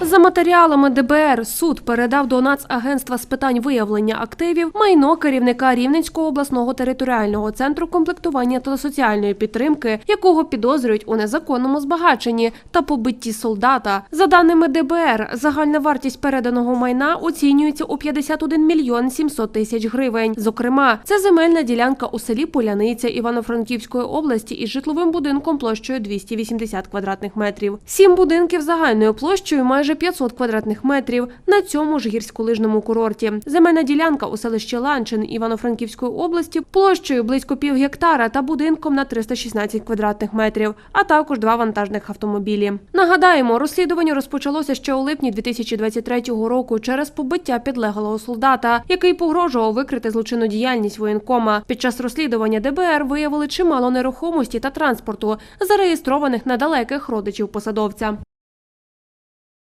За матеріалами ДБР суд передав до Нацагентства з питань виявлення активів майно керівника Рівненського обласного територіального центру комплектування та соціальної підтримки, якого підозрюють у незаконному збагаченні та побитті солдата. За даними ДБР, загальна вартість переданого майна оцінюється у 51 мільйон 700 тисяч гривень. Зокрема, це земельна ділянка у селі Поляниця Івано-Франківської області із житловим будинком площею 280 квадратних метрів. Сім будинків загальною площею майже 500 квадратних метрів на цьому ж гірськолижному курорті. Земельна ділянка у селищі Ланчин Івано-Франківської області площею близько пів гектара та будинком на 316 квадратних метрів, а також два вантажних автомобілі. Нагадаємо, розслідування розпочалося ще у липні 2023 року через побиття підлеглого солдата, який погрожував викрити злочинну діяльність воєнкома. Під час розслідування ДБР виявили чимало нерухомості та транспорту, зареєстрованих на далеких родичів посадовця.